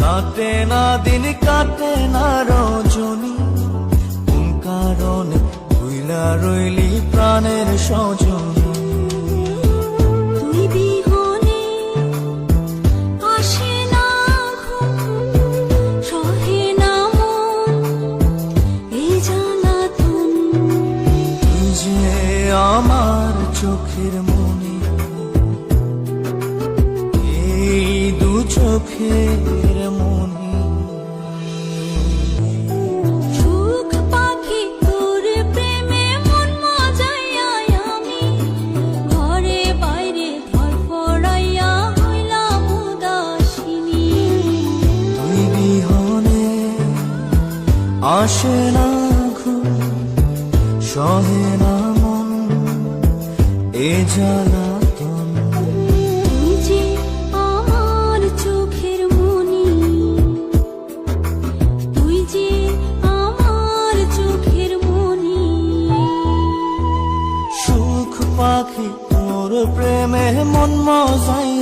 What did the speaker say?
কাটে না দিন কাটে না রজনী। কোন কারণে ভুইলা রইলি প্রাণের সজনী? তুই বিহনে আসে চোখের মনে। সুখ পাখি তোর প্রেমে মন মজাইয়া আমি। ঘরে বাইরে ধরফড়াইয়া হইলাম উদাসিনী। তুই বিহনে আসে না ঘুম সহে না মন এ পাখি তোর প্রেমে মন মজাই